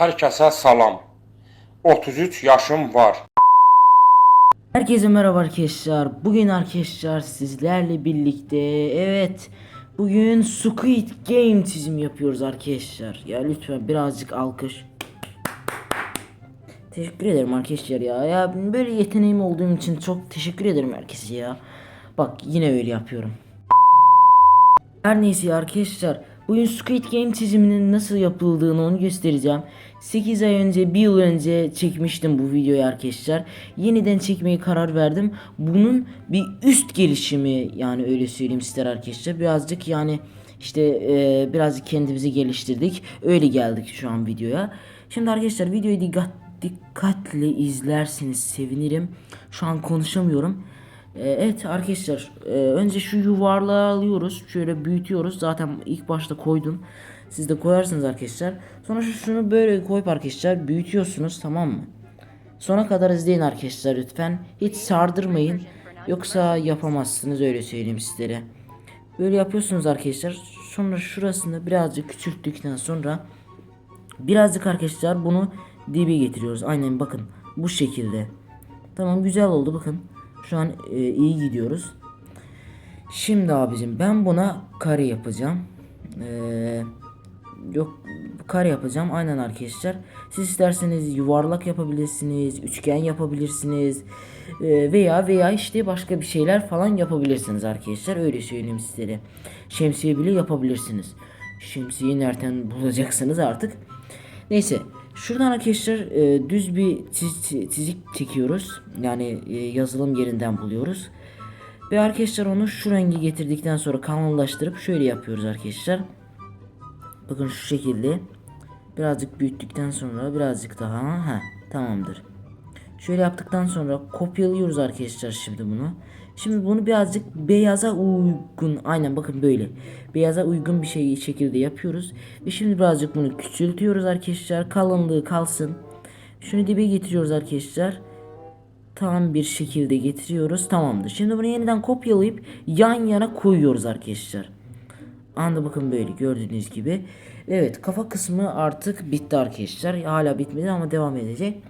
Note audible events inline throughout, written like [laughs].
Herkese salam. 33 yaşım var. Herkese merhaba arkadaşlar. Bugün arkadaşlar sizlerle birlikte evet bugün Squid Game çizimi yapıyoruz arkadaşlar. Ya lütfen birazcık alkış. Teşekkür ederim arkadaşlar ya. Ya böyle yeteneğim olduğum için çok teşekkür ederim herkese ya. Bak yine öyle yapıyorum. Her neyse arkadaşlar bugün Squid Game çiziminin nasıl yapıldığını onu göstereceğim. 8 ay önce bir yıl önce çekmiştim bu videoyu arkadaşlar. Yeniden çekmeye karar verdim. Bunun bir üst gelişimi yani öyle söyleyeyim sizlere arkadaşlar. Birazcık yani işte e, birazcık kendimizi geliştirdik. Öyle geldik şu an videoya. Şimdi arkadaşlar videoyu dikkat, dikkatle izlerseniz sevinirim. Şu an konuşamıyorum. Ee, Evet arkadaşlar e, önce şu yuvarlağı alıyoruz şöyle büyütüyoruz. Zaten ilk başta koydum. Siz de koyarsınız arkadaşlar. Sonra şu şunu böyle koyup arkadaşlar büyütüyorsunuz tamam mı? Sona kadar izleyin arkadaşlar lütfen. Hiç sardırmayın. Yoksa yapamazsınız öyle söyleyeyim sizlere. Böyle yapıyorsunuz arkadaşlar. Sonra şurasını birazcık küçülttükten sonra birazcık arkadaşlar bunu dibe getiriyoruz. Aynen bakın. Bu şekilde. Tamam güzel oldu bakın. Şu an e, iyi gidiyoruz. Şimdi abicim ben buna kare yapacağım. Ee, yok kare yapacağım aynen arkadaşlar. Siz isterseniz yuvarlak yapabilirsiniz, üçgen yapabilirsiniz ee, veya veya işte başka bir şeyler falan yapabilirsiniz arkadaşlar. Öyle söyleyeyim sizlere. Şemsiye bile yapabilirsiniz. Şemsiyeyi nereden bulacaksınız artık. Neyse şuradan arkadaşlar e, düz bir çiz- çizik çekiyoruz. Yani e, yazılım yerinden buluyoruz. Ve arkadaşlar onu şu rengi getirdikten sonra kalınlaştırıp şöyle yapıyoruz arkadaşlar. Bakın şu şekilde. Birazcık büyüttükten sonra birazcık daha ha tamamdır. Şöyle yaptıktan sonra kopyalıyoruz arkadaşlar şimdi bunu. Şimdi bunu birazcık beyaza uygun aynen bakın böyle. Beyaza uygun bir şey şekilde yapıyoruz. Ve şimdi birazcık bunu küçültüyoruz arkadaşlar. Kalınlığı kalsın. Şunu dibe getiriyoruz arkadaşlar. Tam bir şekilde getiriyoruz. Tamamdır. Şimdi bunu yeniden kopyalayıp yan yana koyuyoruz arkadaşlar. Anda bakın böyle gördüğünüz gibi. Evet kafa kısmı artık bitti arkadaşlar. Hala bitmedi ama devam edecek.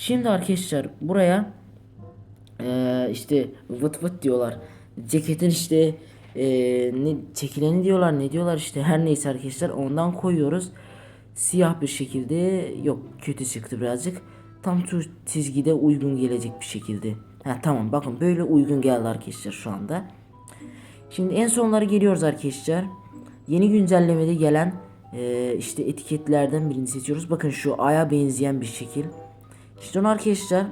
Şimdi arkadaşlar buraya eee, işte vıt vıt diyorlar. Ceketin işte eee, ne çekileni diyorlar ne diyorlar işte her neyse arkadaşlar ondan koyuyoruz. Siyah bir şekilde yok kötü çıktı birazcık. Tam şu çizgide uygun gelecek bir şekilde. Ha tamam bakın böyle uygun geldi arkadaşlar şu anda. Şimdi en sonlara geliyoruz arkadaşlar. Yeni güncellemede gelen eee, işte etiketlerden birini seçiyoruz. Bakın şu aya benzeyen bir şekil. İşte onu arkadaşlar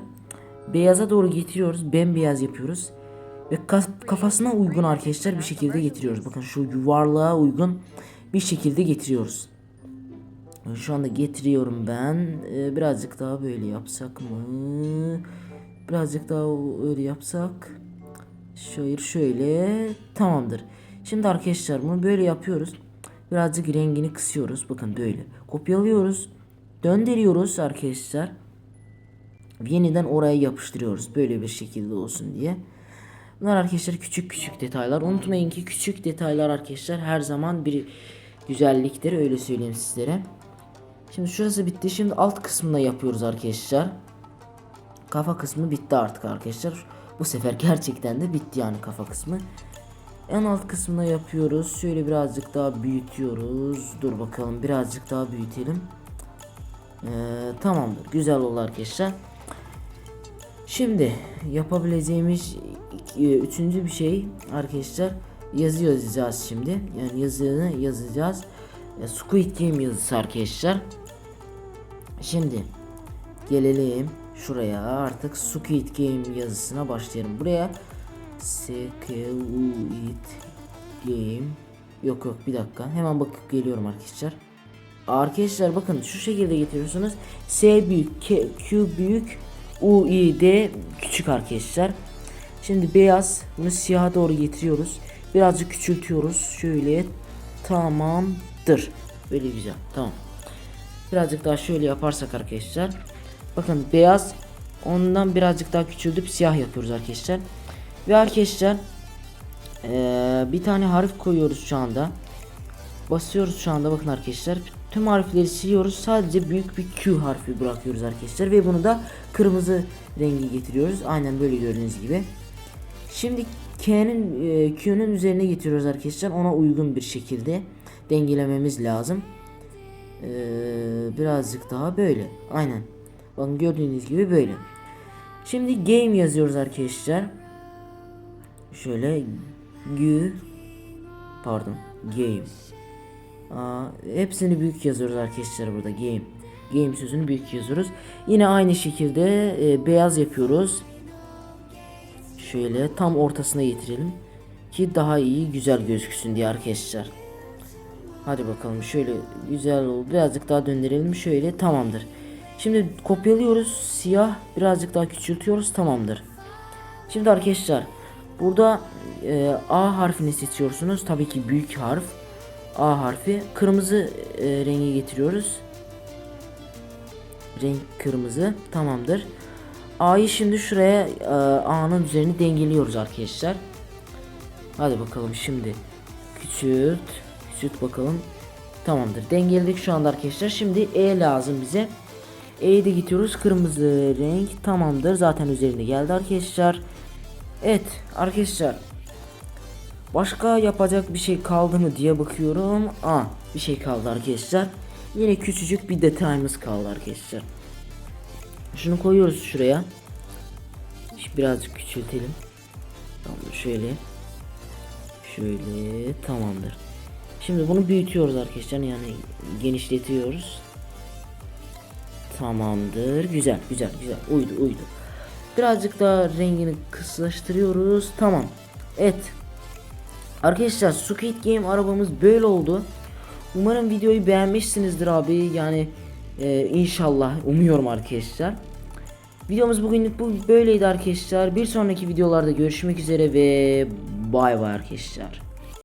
beyaza doğru getiriyoruz. Bembeyaz yapıyoruz. Ve ka- kafasına uygun arkadaşlar bir şekilde getiriyoruz. Bakın şu yuvarlığa uygun bir şekilde getiriyoruz. Şu anda getiriyorum ben. Ee, birazcık daha böyle yapsak mı? Birazcık daha öyle yapsak. Şöyle şöyle. Tamamdır. Şimdi arkadaşlar bunu böyle yapıyoruz. Birazcık rengini kısıyoruz. Bakın böyle. Kopyalıyoruz. Döndürüyoruz arkadaşlar. Yeniden oraya yapıştırıyoruz. Böyle bir şekilde olsun diye. Bunlar arkadaşlar küçük küçük detaylar. Unutmayın ki küçük detaylar arkadaşlar her zaman bir güzelliktir. Öyle söyleyeyim sizlere. Şimdi şurası bitti. Şimdi alt kısmında yapıyoruz arkadaşlar. Kafa kısmı bitti artık arkadaşlar. Bu sefer [laughs] gerçekten de bitti yani kafa kısmı. En alt kısmına yapıyoruz. Şöyle birazcık daha büyütüyoruz. Dur bakalım birazcık daha büyütelim. Ee, tamamdır. Güzel oldu arkadaşlar. Şimdi yapabileceğimiz iki- üçüncü bir şey arkadaşlar yazı yazacağız şimdi. Yani yazını yazacağız. E, Squid Game yazısı arkadaşlar. Şimdi gelelim şuraya artık Squid Game yazısına başlayalım. Buraya Squid Game Yok yok bir dakika hemen bakıp geliyorum arkadaşlar. Arkadaşlar bakın şu şekilde getiriyorsunuz. S büyük, K, Q büyük, U, I, D küçük arkadaşlar. Şimdi beyaz bunu siyaha doğru getiriyoruz. Birazcık küçültüyoruz. Şöyle tamamdır. Böyle güzel. Tamam. Birazcık daha şöyle yaparsak arkadaşlar. Bakın beyaz ondan birazcık daha küçüldüp siyah yapıyoruz arkadaşlar. Ve arkadaşlar eee, bir tane harf koyuyoruz şu anda. Basıyoruz şu anda bakın arkadaşlar. tüm harfleri siliyoruz. Sadece büyük bir Q harfi bırakıyoruz arkadaşlar ve bunu da kırmızı rengi getiriyoruz. Aynen böyle gördüğünüz gibi. Şimdi K'nin e, Q'nun üzerine getiriyoruz arkadaşlar. Ona uygun bir şekilde dengelememiz lazım. Ee, birazcık daha böyle. Aynen. Bakın gördüğünüz gibi böyle. Şimdi game yazıyoruz arkadaşlar. Şöyle G pardon game. Hepsini büyük yazıyoruz arkadaşlar burada game. Game sözünü büyük yazıyoruz. Yine aynı şekilde e, beyaz yapıyoruz. Şöyle tam ortasına getirelim ki daha iyi güzel gözüksün diye arkadaşlar. Hadi bakalım şöyle güzel oldu. Birazcık daha döndürelim şöyle tamamdır. Şimdi kopyalıyoruz siyah birazcık daha küçültüyoruz tamamdır. Şimdi arkadaşlar burada e, A harfini seçiyorsunuz. Tabii ki büyük harf. A harfi kırmızı e, rengi getiriyoruz. Renk kırmızı tamamdır. A'yı şimdi şuraya e, A'nın üzerini dengeliyoruz arkadaşlar. Hadi bakalım şimdi küçült küçült bakalım. Tamamdır. Dengeledik şu anda arkadaşlar. Şimdi E lazım bize. E'yi de gidiyoruz. Kırmızı renk tamamdır. Zaten üzerinde geldi arkadaşlar. Evet arkadaşlar. Başka yapacak bir şey kaldı mı diye bakıyorum. Aa bir şey kaldı arkadaşlar. Yine küçücük bir detayımız kaldı arkadaşlar. Şunu koyuyoruz şuraya. Şimdi birazcık küçültelim. Tamamdır şöyle. Şöyle tamamdır. Şimdi bunu büyütüyoruz arkadaşlar yani genişletiyoruz. Tamamdır. Güzel güzel güzel. Uydu uydu. Birazcık daha rengini kıslaştırıyoruz. Tamam. Evet. Arkadaşlar Squid Game arabamız böyle oldu. Umarım videoyu beğenmişsinizdir abi. Yani e, inşallah umuyorum arkadaşlar. Videomuz bugünlük bu böyleydi arkadaşlar. Bir sonraki videolarda görüşmek üzere ve bay bay arkadaşlar.